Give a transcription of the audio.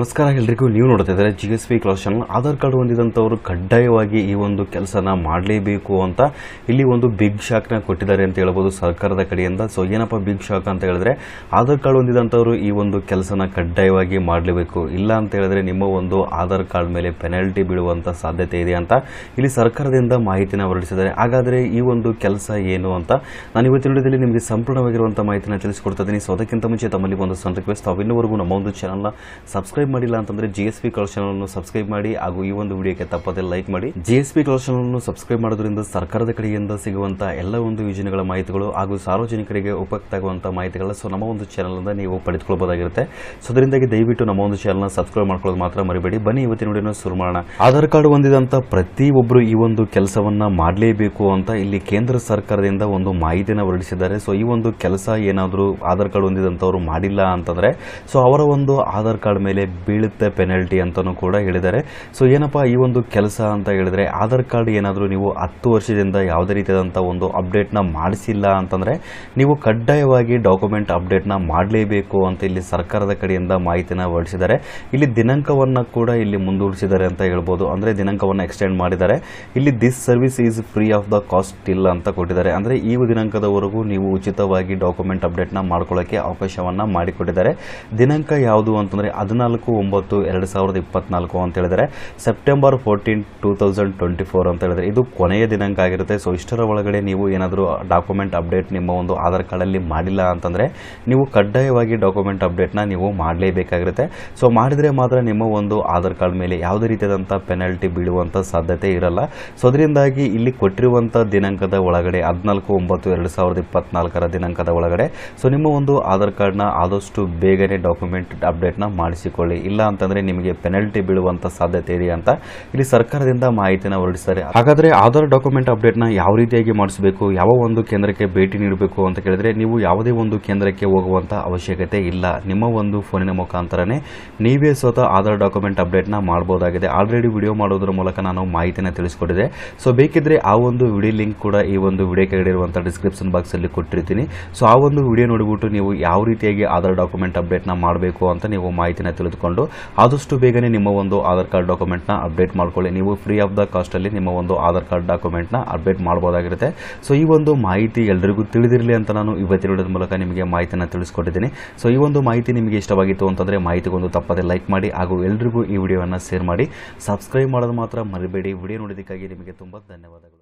ನಮಸ್ಕಾರ ಎಲ್ರಿಗೂ, ನೀವು ನೋಡ್ತಾ ಇದ್ದಾರೆ G S P class channel Aadhaar card ಹೊಂದಿದಂಥವರು ಕಡ್ಡಾಯವಾಗಿ ಈ ಒಂದು ಕೆಲಸನ ಮಾಡಲೇಬೇಕು ಅಂತ ಇಲ್ಲಿ ಒಂದು ಬಿಗ್ ಶಾಕ್ನ ಕೊಟ್ಟಿದ್ದಾರೆ ಅಂತ ಹೇಳ್ಬೋದು ಸರ್ಕಾರದ ಕಡೆಯಿಂದ. ಸೊ ಏನಪ್ಪ ಬಿಗ್ ಶಾಕ್ ಅಂತ ಹೇಳಿದ್ರೆ, ಆಧಾರ್ ಕಾರ್ಡ್ ಹೊಂದಿದಂಥವರು ಈ ಒಂದು ಕೆಲಸನ ಕಡ್ಡಾಯವಾಗಿ ಮಾಡಲೇಬೇಕು. ಇಲ್ಲ ಅಂತ ಹೇಳಿದ್ರೆ ನಿಮ್ಮ ಒಂದು ಆಧಾರ್ ಕಾರ್ಡ್ ಮೇಲೆ ಪೆನಾಲ್ಟಿ ಬೀಳುವಂಥ ಸಾಧ್ಯತೆ ಇದೆ ಅಂತ ಇಲ್ಲಿ ಸರ್ಕಾರದಿಂದ ಮಾಹಿತಿನ ಹೊರಡಿಸಿದ್ದಾರೆ. ಹಾಗಾದರೆ ಈ ಒಂದು ಕೆಲಸ ಏನು ಅಂತ ನಾನು ಇವತ್ತಿನ ವಿಡಿಯೋದಲ್ಲಿ ನಿಮಗೆ ಸಂಪೂರ್ಣವಾಗಿರುವಂಥ ಮಾಹಿತಿನ ತಿಳಿಸ್ಕೊಡ್ತಾ ಇದ್ದೀನಿ. ಸೊ ಅದಕ್ಕಿಂತ ಮುಂಚೆ ತಮ್ಮಲ್ಲಿ ಒಂದು ಸಣ್ಣ ರಿಕ್ವೆಸ್ಟ್ ತಾವು ನಮ್ಮ ಒಂದು ಚಾನಲ್ನ ಸಬ್ಸ್ಕ್ರೈಬ್ ಮಾಡಿಲ್ಲ ಅಂತಂದ್ರೆ G S P colour subscribe ಮಾಡಿ ಹಾಗೂ ಈ ಒಂದು ವಿಡಿಯೋಕ್ಕೆ ತಪ್ಪದೆ ಲೈಕ್ ಮಾಡಿ. ಜಿ ಎಸ್ ಪಿ ಸಬ್ಸ್ಕ್ರೈಬ್ ಮಾಡೋದ್ರಿಂದ ಸರ್ಕಾರದ ಕಡೆಯಿಂದ ಸಿಗುವಂತಹ ಎಲ್ಲ ಒಂದು ಯೋಜನೆಗಳ ಮಾಹಿತಿಗಳು ಹಾಗೂ ಸಾರ್ವಜನಿಕರಿಗೆ ಉಪಯುಕ್ತ ಆಗುವಂತಹ ಮಾಹಿತಿಗಳ ಸೊ ನಮ್ಮ ಒಂದು ಚಾನಲ್ನಿಂದ ನೀವು ಪಡೆದುಕೊಳ್ಬಹುದಾಗಿರುತ್ತೆ. ಸೊ ಅದರಿಂದಾಗಿ ದಯವಿಟ್ಟು ನಮ್ಮ ಒಂದು ಚಾನಲ್ನ ಸಬ್ಸ್ಕ್ರೈಬ್ ಮಾಡ್ಕೊಳ್ಳೋದು ಮಾತ್ರ ಮರಿಬೇಡಿ. ಬನ್ನಿ ಇವತ್ತಿನ ವಿಡಿಯೋನ ಶುರು ಮಾಡೋಣ. ಆಧಾರ್ ಕಾರ್ಡ್ ಹೊಂದಿದಂಥ ಪ್ರತಿಯೊಬ್ಬರು ಈ ಒಂದು ಕೆಲಸವನ್ನ ಮಾಡಲೇಬೇಕು ಅಂತ ಇಲ್ಲಿ ಕೇಂದ್ರ ಸರ್ಕಾರದಿಂದ ಒಂದು ಮಾಹಿತಿನ ಹೊರಡಿಸಿದ್ದಾರೆ. ಸೊ ಈ ಒಂದು ಕೆಲಸ ಏನಾದರೂ ಆಧಾರ್ ಕಾರ್ಡ್ ಹೊಂದಿದಂಥವ್ರು ಮಾಡಿಲ್ಲ ಅಂತಂದ್ರೆ ಸೊ ಅವರ ಒಂದು ಆಧಾರ್ ಕಾರ್ಡ್ ಮೇಲೆ ಬೀಳುತ್ತೆ ಪೆನಲ್ಟಿ ಅಂತಲೂ ಕೂಡ ಹೇಳಿದ್ದಾರೆ. ಸೊ ಏನಪ್ಪ ಈ ಒಂದು ಕೆಲಸ ಅಂತ ಹೇಳಿದ್ರೆ, ಆಧಾರ್ ಕಾರ್ಡ್ ಏನಾದರೂ ನೀವು ಹತ್ತು ವರ್ಷದಿಂದ ಯಾವುದೇ ರೀತಿಯಾದಂಥ ಒಂದು ಅಪ್ಡೇಟ್ನ ಮಾಡಿಸಿಲ್ಲ ಅಂತಂದರೆ, ನೀವು ಕಡ್ಡಾಯವಾಗಿ ಡಾಕ್ಯುಮೆಂಟ್ ಅಪ್ಡೇಟ್ನ ಮಾಡಲೇಬೇಕು ಅಂತ ಇಲ್ಲಿ ಸರ್ಕಾರದ ಕಡೆಯಿಂದ ಮಾಹಿತಿನ ಹೊರಡಿಸಿದ್ದಾರೆ. ಇಲ್ಲಿ ದಿನಾಂಕವನ್ನು ಕೂಡ ಇಲ್ಲಿ ಮುಂದೂಡಿಸಿದ್ದಾರೆ ಅಂತ ಹೇಳ್ಬೋದು. ಅಂದರೆ ದಿನಾಂಕವನ್ನು ಎಕ್ಸ್ಟೆಂಡ್ ಮಾಡಿದ್ದಾರೆ. ಇಲ್ಲಿ this service is free of the cost ಇಲ್ಲ ಅಂತ ಕೊಟ್ಟಿದ್ದಾರೆ. ಅಂದರೆ ಈ ದಿನಾಂಕದವರೆಗೂ ನೀವು ಉಚಿತವಾಗಿ ಡಾಕ್ಯುಮೆಂಟ್ ಅಪ್ಡೇಟ್ನ ಮಾಡ್ಕೊಳ್ಳೋಕ್ಕೆ ಅವಕಾಶವನ್ನು ಮಾಡಿಕೊಟ್ಟಿದ್ದಾರೆ. ದಿನಾಂಕ ಯಾವುದು ಅಂತಂದರೆ, ಹದಿನಾಲ್ಕು ಒಂಬತ್ತು, ಎರಡು ಸಾವಿರದ ಇಪ್ಪತ್ನಾಲ್ಕು ಅಂತ ಹೇಳಿದರೆ September fourteen, two thousand twenty four ಅಂತ ಹೇಳಿದರೆ ಇದು ಕೊನೆಯ ದಿನಾಂಕ ಆಗಿರುತ್ತೆ ಸೊ ಇಷ್ಟರ ಒಳಗಡೆ ನೀವು ಏನಾದರೂ ಡಾಕ್ಯುಮೆಂಟ್ ಅಪ್ಡೇಟ್ ನಿಮ್ಮ ಒಂದು ಆಧಾರ್ ಕಾರ್ಡಲ್ಲಿ ಮಾಡಿಲ್ಲ ಅಂತಂದರೆ ನೀವು ಕಡ್ಡಾಯವಾಗಿ ಡಾಕ್ಯುಮೆಂಟ್ ಅಪ್ಡೇಟ್ನ ನೀವು ಮಾಡಲೇಬೇಕಾಗಿರುತ್ತೆ. ಸೊ ಮಾಡಿದರೆ ಮಾತ್ರ ನಿಮ್ಮ ಒಂದು ಆಧಾರ್ ಕಾರ್ಡ್ ಮೇಲೆ ಯಾವುದೇ ರೀತಿಯಾದಂಥ ಪೆನಾಲ್ಟಿ ಬೀಳುವಂಥ ಸಾಧ್ಯತೆ ಇರಲ್ಲ. ಸೊ ಅದರಿಂದಾಗಿ ಇಲ್ಲಿ ಕೊಟ್ಟಿರುವಂಥ ದಿನಾಂಕದ ಒಳಗಡೆ ಹದಿನಾಲ್ಕು, ಒಂಬತ್ತು, ಎರಡು ಸಾವಿರದ ಇಪ್ಪತ್ನಾಲ್ಕರ ದಿನಾಂಕದ ಒಳಗಡೆ ಸೊ, ನಿಮ್ಮ ಒಂದು ಆಧಾರ್ ಕಾರ್ಡ್ನ ಆದಷ್ಟು ಬೇಗನೆ ಡಾಕ್ಯುಮೆಂಟ್ ಅಪ್ಡೇಟ್ನ ಮಾಡಿಸಿಕೊಳ್ಳಿ. ಇಲ್ಲ ಅಂತಂದ್ರೆ ನಿಮಗೆ ಪೆನಲ್ಟಿ ಬೀಳುವಂಥ ಸಾಧ್ಯತೆ ಇದೆ ಅಂತ ಇಲ್ಲಿ ಸರ್ಕಾರದಿಂದ ಮಾಹಿತಿನ ಹೊರಡಿಸ್ತಾರೆ ಹಾಗಾದ್ರೆ ಆಧಾರ್ ಡಾಕ್ಯುಮೆಂಟ್ ಅಪ್ಡೇಟ್ನ ಯಾವ ರೀತಿಯಾಗಿ ಮಾಡಿಸಬೇಕು, ಯಾವ ಒಂದು ಕೇಂದ್ರಕ್ಕೆ ಭೇಟಿ ನೀಡಬೇಕು ಅಂತ ಕೇಳಿದ್ರೆ ನೀವು ಯಾವುದೇ ಒಂದು ಕೇಂದ್ರಕ್ಕೆ ಹೋಗುವಂತ ಅವಶ್ಯಕತೆ ಇಲ್ಲ. ನಿಮ್ಮ ಒಂದು ಫೋನಿನ ಮುಖಾಂತರನೇ ನೀವೇ ಸ್ವತಃ ಆಧಾರ್ ಡಾಕ್ಯುಮೆಂಟ್ ಅಪ್ಡೇಟ್ನ ಮಾಡಬಹುದಾಗಿದೆ ಆಲ್ರೆಡಿ ವಿಡಿಯೋ ಮಾಡೋದ್ರ ಮೂಲಕ ನಾನು ಮಾಹಿತಿನ ತಿಳಿಸ್ಕೊಟ್ಟಿದೆ. ಸೊ ಬೇಕಿದ್ರೆ ಆ ಒಂದು ವಿಡಿಯೋ ಲಿಂಕ್ ಕೂಡ ಈ ಒಂದು ವಿಡಿಯೋ ಕೆಳಗಡೆ ಡಿಸ್ಕ್ರಿಪ್ಷನ್ ಬಾಕ್ಸ್ ಅಲ್ಲಿ ಕೊಟ್ಟಿರ್ತೀನಿ. ಸೊ ಆ ಒಂದು ವಿಡಿಯೋ ನೋಡಿಬಿಟ್ಟು ನೀವು ಯಾವ ರೀತಿಯಾಗಿ ಆಧಾರ್ ಡಾಕ್ಯುಮೆಂಟ್ ಅಪ್ಡೇಟ್ನ ಮಾಡಬೇಕು ಅಂತ ನೀವು ಮಾಹಿತಿನ ತಿಳಿದುಕೊಂಡು ಆದಷ್ಟು ಬೇಗನೆ ನಿಮ್ಮ ಒಂದು ಆಧಾರ್ ಕಾರ್ಡ್ ಡಾಕ್ಯುಮೆಂಟ್ನ ಅಪ್ಡೇಟ್ ಮಾಡ್ಕೊಳ್ಳಿ. ನೀವು ಫ್ರೀ ಆಫ್ ದ ಕಾಸ್ಟಲ್ಲಿ ನಿಮ್ಮ ಒಂದು ಆಧಾರ್ ಕಾರ್ಡ್ ಡಾಕ್ಯುಮೆಂಟ್ನ ಅಪ್ಡೇಟ್ ಮಾಡ್ಬೋದಾಗಿರುತ್ತೆ. ಸೊ ಈ ಒಂದು ಮಾಹಿತಿ ಎಲ್ಲರಿಗೂ ತಿಳಿದಿರಲಿ ಅಂತ ನಾನು ಇವತ್ತಿನ ವಿಡಿಯೋದ ಮೂಲಕ ನಿಮಗೆ ಮಾಹಿತಿಯನ್ನು ತಿಳಿಸ್ಕೊಟ್ಟಿದ್ದೀನಿ. ಸೊ ಈ ಒಂದು ಮಾಹಿತಿ ನಿಮಗೆ ಇಷ್ಟವಾಗಿತ್ತು ಅಂತಂದರೆ ಮಾಹಿತಿಗೊಂದು ತಪ್ಪದೆ ಲೈಕ್ ಮಾಡಿ ಹಾಗೂ ಎಲ್ರಿಗೂ ಈ ವಿಡಿಯೋವನ್ನು ಶೇರ್ ಮಾಡಿ. ಸಬ್ಸ್ಕ್ರೈಬ್ ಮಾಡೋದು ಮಾತ್ರ ಮರಿಬೇಡಿ. ವಿಡಿಯೋ ನೋಡೋದಕ್ಕಾಗಿ ನಿಮಗೆ ತುಂಬ ಧನ್ಯವಾದಗಳು.